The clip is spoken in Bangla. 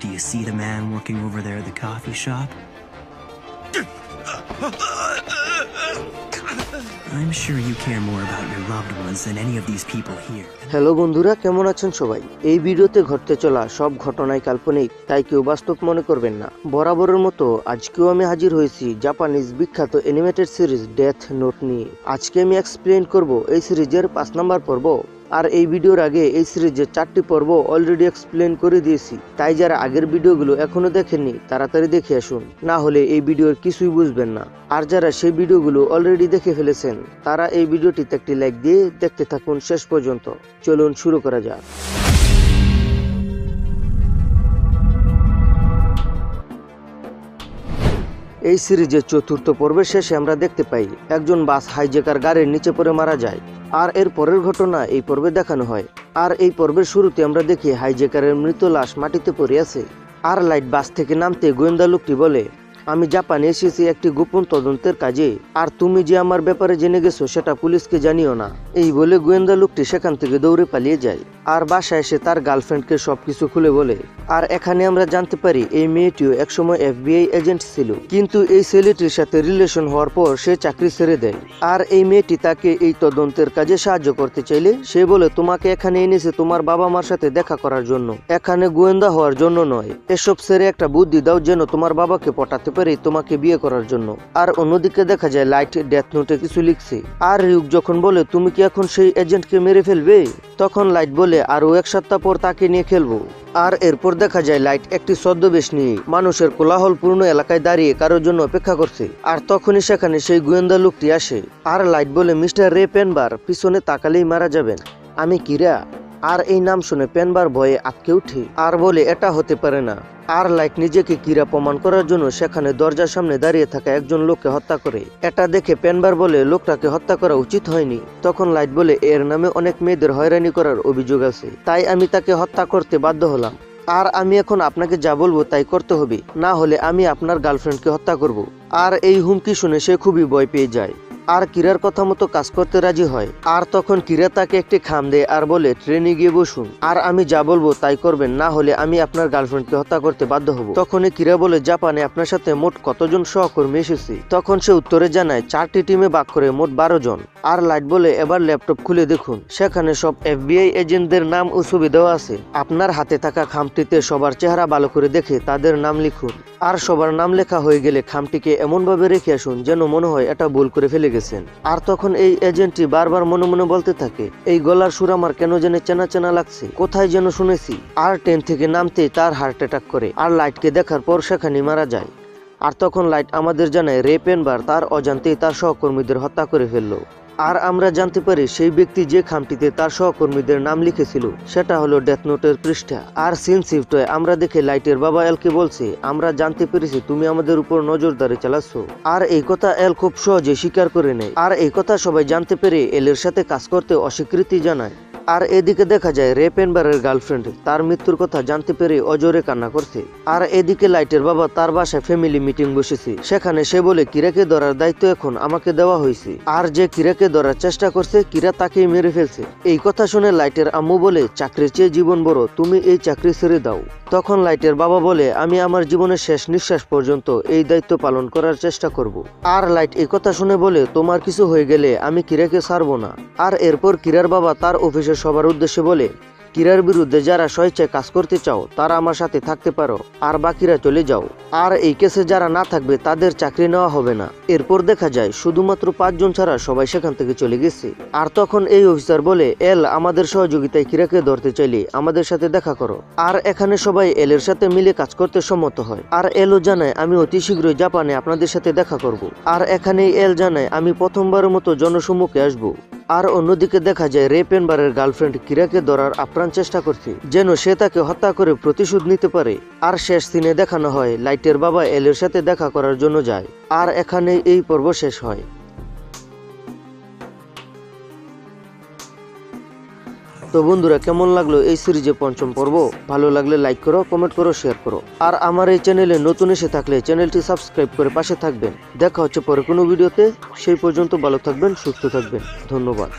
Do you see the man working over there at the coffee shop? I'm sure you care more about your loved ones than any of these people here. Hello বন্ধুরা, কেমন আছেন সবাই এই ভিডিওতে ঘটতে চলা সব ঘটনাই কাল্পনিক, তাই কেউ বাস্তব মনে করবেন না বরাবরের মতো আজকেও আমি হাজির হয়েছি জাপানিজ বিখ্যাত অ্যানিমেটেড সিরিজ ডেথ নোট নিয়ে আজকে আমি এক্সপ্লেন করব এই সিরিজের পাঁচ নাম্বার পর্ব আর এই ভিডিওর আগে এই সিরিজের চারটি পর্ব অলরেডি এক্সপ্লেন করে দিয়েছি। তাই যারা আগের ভিডিওগুলো এখনও দেখেননি, তাড়াতাড়ি দেখে আসুন। না হলে এই ভিডিওর কিছুই বুঝবেন না। আর যারা সেই ভিডিওগুলো অলরেডি দেখে ফেলেছেন, তারা এই ভিডিওটিতে একটি লাইক দিয়ে দেখতে থাকুন শেষ পর্যন্ত। চলুন শুরু করা যাক। এই সিরিজের চতুর্থ পর্বের শেষে আমরা দেখতে পাই, একজন বাস হাইজেকার গাড়ির নিচে পড়ে মারা যায়। আর এর পরের ঘটনা এই পর্বে দেখানো হয়। আর এই পর্বের শুরুতে আমরা দেখি হাইজেকারের মৃত লাশ মাটিতে পড়ে আছে। আর লাইট বাস থেকে নামতে গোয়েন্দা লোকটি বলে আমি জাপানে এসেছি একটি গোপন তদন্তের কাজে। আর তুমি যে আমার ব্যাপারে জেনে গেছো, সেটা পুলিশকে জানিও না। এই বলে গোয়েন্দা লোকটি সেখান থেকে দৌড়ে পালিয়ে যায়। আর বাসায় এসে তার গার্লফ্রেন্ডকে সবকিছু খুলে বলে। আর এখানে আমরা জানতে পারি, এই মেয়েটিও একসময় এফবিআই এজেন্ট ছিল। কিন্তু এই ছেলেটির সাথে রিলেশন হওয়ার পর সে চাকরি ছেড়ে দেয়। আর এই মেয়েটি তাকে এই তদন্তের কাজে সাহায্য করতে চাইলে, সে বলে, তোমাকে এখানে এনেছে তোমার বাবা মার সাথে দেখা করার জন্য। এখানে গোয়েন্দা হওয়ার জন্য নয়। এসব ছেড়ে একটা বুদ্ধি দাও যেন তোমার বাবাকে পটাতে পারে তোমাকে বিয়ে করার জন্য। আর অন্যদিকে দেখা যায় লাইট ডেথ নোটে কিছু লিখছে। আর রিউক যখন বলে, তুমি কি এখন সেই এজেন্টকে মেরে ফেলবে? তখন লাইট বলে আরও এক সপ্তাহ পর তাকে নিয়ে খেলব। আর এরপর দেখা যায় লাইট একটি ছদ্মবেশ নিয়ে মানুষের কোলাহলপূর্ণ এলাকায় দাঁড়িয়ে কারোর জন্য অপেক্ষা করছে। আর তখনই সেখানে সেই গোয়েন্দা লোকটি আসে। আর লাইট বলে, মিস্টার রে পেনবার, পিছনে তাকালেই মারা যাবেন। আমি কিরা? আর এই নাম শুনে পেনবার ভয়ে আটকে উঠে। আর বলে, এটা হতে পারে না। আর লাইট নিজেকে কিরা প্রমাণ করার জন্য সেখানে দরজার সামনে দাঁড়িয়ে থাকা একজন লোককে হত্যা করে। এটা দেখে পেনবার বলে লোকটাকে হত্যা করা উচিত হয়নি। তখন লাইট বলে, এর নামে অনেক মেয়েদের হয়রানি করার অভিযোগ আছে। তাই আমি তাকে হত্যা করতে বাধ্য হলাম। আর আমি এখন আপনাকে যা বলব তাই করতে হবে। না হলে আমি আপনার গার্লফ্রেন্ডকে হত্যা করব। আর এই হুমকি শুনে সে খুবই ভয় পেয়ে যায়। আর কিরার কথা মতো কাজ করতে রাজি হয়। আর তখন কিরা তাকে একটি খাম দেয় আর বলে, ট্রেনে গিয়ে বসুন। আর আমি যা বলব তাই করবেন, না হলে আমি আপনার গার্লফ্রেন্ডকে হত্যা করতে বাধ্য হব। তখনই কিরা বলে, জাপানে আপনার সাথে মোট কতজন সহকর্মী এসেছে? তখন সে উত্তরে জানায়, চারটি টিমে ভাগ করে মোট বারো জন। আর লাইট বলে, এবার ল্যাপটপ খুলে দেখুন। সেখানে সব এফবিআই এজেন্টদের নাম ও ছবি দেওয়া আছে। আপনার হাতে থাকা খামটিতে সবার চেহারা ভালো করে দেখে তাদের নাম লিখুন। আর সবার নাম লেখা হয়ে গেলে খামটিকে এমনভাবে রেখে আসুন যেন মনে হয় এটা ভুল করে ফেলে গেছেন। আর তখন এই এজেন্টটি বারবার মনে মনে বলতে থাকে, এই গলার সুর আমার কেন যেন চেনা চেনা লাগছে? কোথায় যেন শুনেছি? আর ট্রেন থেকে নামতেই তার হার্ট অ্যাটাক করে আর লাইটকে দেখার পর সেখানে মারা যায়। আর তখন লাইট আমাদের জানায় রেপেনবার তার অজান্তেই তার সহকর্মীদের হত্যা করে ফেলল। আর আমরা জানতে পারি সেই ব্যক্তি যে খামটিতে তার সহকর্মীদের নাম লিখেছিল, সেটা হলো ডেথ নোটের পৃষ্ঠা। আর সিন শিফট হয়ে আমরা দেখে লাইটের বাবা এলকে বলছে, আমরা জানতে পেরেছি তুমি আমাদের উপর নজরদারি চালাচ্ছ। আর এই কথা এল খুব সহজে স্বীকার করে নেয়। আর এই কথা সবাই জানতে পেরে এলের সাথে কাজ করতে অস্বীকৃতি জানায়। আর এদিকে দেখা যায় রে পেনবারের গার্লফ্রেন্ড, তার মৃত্যুর কথা জানতে পেরে অজরে কান্না করছে। আর এদিকে লাইটের বাবা তার বাসায় ফ্যামিলি মিটিং বসেছে। সেখানে সে বলে, কিরাকে ধরার দায়িত্ব এখন আমাকে দেওয়া হয়েছে। আর যে কিরাকে ধরার চেষ্টা করছে, কিরা তাকেই মেরে ফেলছে। এই কথা শুনে লাইটের আম্মু বলে, চাকরির চেয়ে জীবন বড়, তুমি এই চাকরি ছেড়ে দাও। তখন লাইটের বাবা বলে, আমি আমার জীবনের শেষ নিঃশ্বাস পর্যন্ত এই দায়িত্ব পালন করার চেষ্টা করব। আর লাইট এই কথা শুনে বলে, তোমার কিছু হয়ে গেলে আমি কিরাকে ছাড়বো না। আর এরপর কিরার বাবা তার অফিসে সবার উদ্দেশ্যে বলে কিরার বিরুদ্ধে যারা স্বেচ্ছায় কাজ করতে চাও, তারা আমার সাথে থাকতে পারো। আর বাকিরা চলে যাও। আর এই কেসে যারা না থাকবে, তাদের চাকরি নেওয়া হবে না। এরপর দেখা যায়, শুধুমাত্র পাঁচজন ছাড়া সবাই সেখান থেকে চলে গেছে। আর তখন এই অফিসার বলে, এল, আমাদের সহযোগিতায় কিরাকে ধরতে চাইলে আমাদের সাথে দেখা করো। আর এখানে সবাই এলের সাথে মিলে কাজ করতে সম্মত হয়। আর এলও জানায়, আমি অতি শীঘ্রই জাপানে আপনাদের সাথে দেখা করব। আর এখানেই এল জানায়, আমি প্রথমবারের মতো জনসম্মুখে আসব। আর অন্যদিকে দেখা যায় রেপেনবারের গার্লফ্রেন্ড কিরাকে ধরার আপ্রাণ চেষ্টা করছে, যেন সে তাকে হত্যা করে প্রতিশোধ নিতে পারে। আর শেষ দিনে দেখানো হয়, লাইটের বাবা এলের সাথে দেখা করার জন্য যায়। আর এখানে এই পর্ব শেষ হয়। তো বন্ধুরা, কেমন লাগল এই সিরিজে পঞ্চম পর্ব? ভালো লাগলে লাইক করো কমেন্ট করো শেয়ার করো। আর আমার এই চ্যানেলে নতুন এসে থাকলে চ্যানেলটি সাবস্ক্রাইব করে পাশে থাকবেন। দেখা হচ্ছে পরে কোনো ভিডিওতে সেই পর্যন্ত ভালো থাকবেন, সুস্থ থাকবেন। ধন্যবাদ।